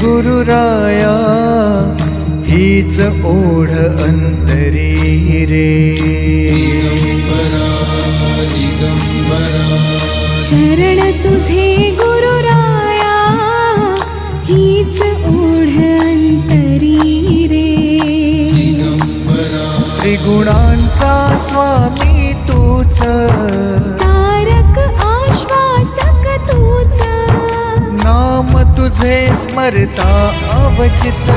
गुरुराया हीच ओढ अंतरी रे. चरण तुझे गुरुराया हीच ओढ अंतरी रे. त्रिगुणांचा स्वामी तुझे अवचित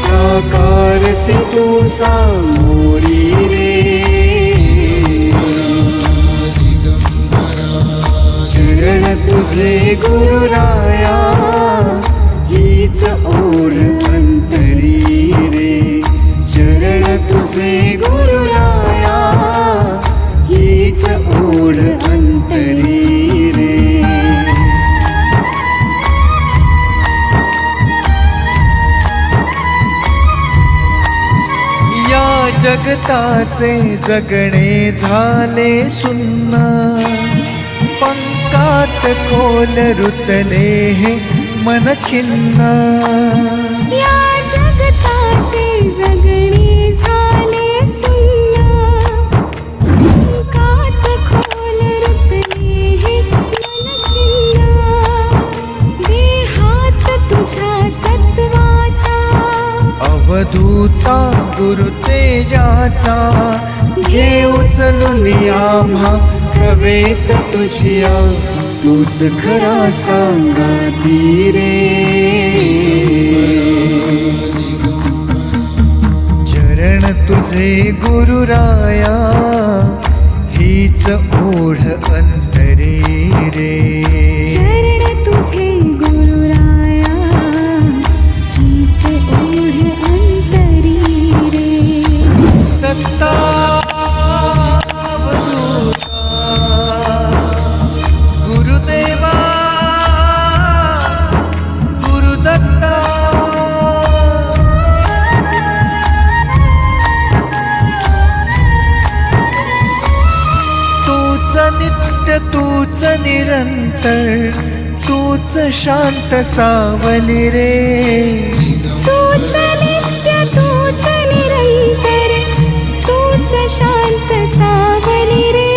साकार से तू सामोरी रे। चरण तुझे गुरु जगताचे जगणे झाले सुन्न. पंकात खोल रुतले हे मन खिन्न. या जगताचे जगणे झाले सुन्न. कात खोल रुतले हे मन खिन्न. देहात तुझ्या सत्वाचा अवधूता दुर्तेजाचा घे उचलून आम्हा कवेत तुझिया तूच खरा सांगा रे. चरण तुझे गुरुराया हीच ओढ अंतरे रे. निरंतर तूच शांत सावली रे. तूच नित्य तूच निरंतर तूच शांत सावली रे.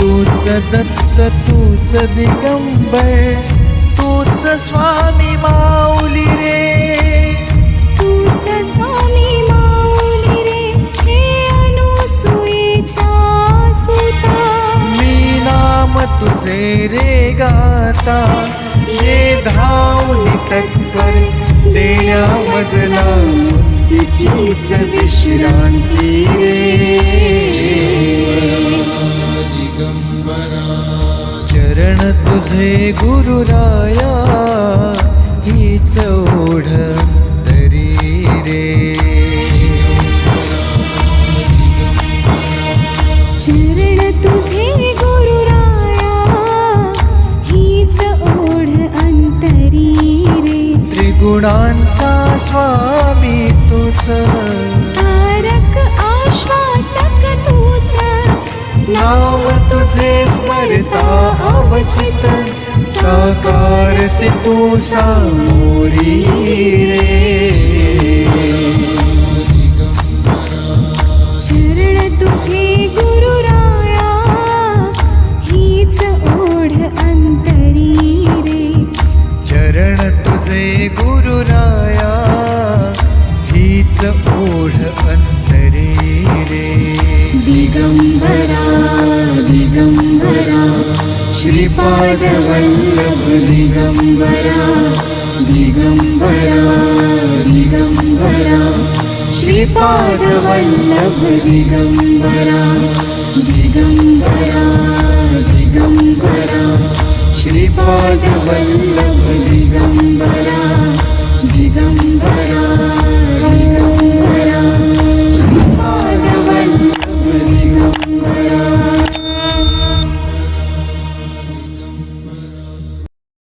तूच दत्त तूच दिगंबर तूच स्वामी माऊली रे गाता ये धावली तत्पर देण्या मजला मुक्तीचीच विश्रांती रे. चरण तुझे गुरुराया अवचित साकार से तू सामोरी रे। चरण तुझे गुरुराया हीच ओढ अंतरी रे। चरण तुझे गुरुराया श्रीपाद दिगम्बरा दिगम्बरा दिगंबरा दिगंबरा दिगम्बरा वल्लभ दिगंबरा दिगंबरा श्रीपाद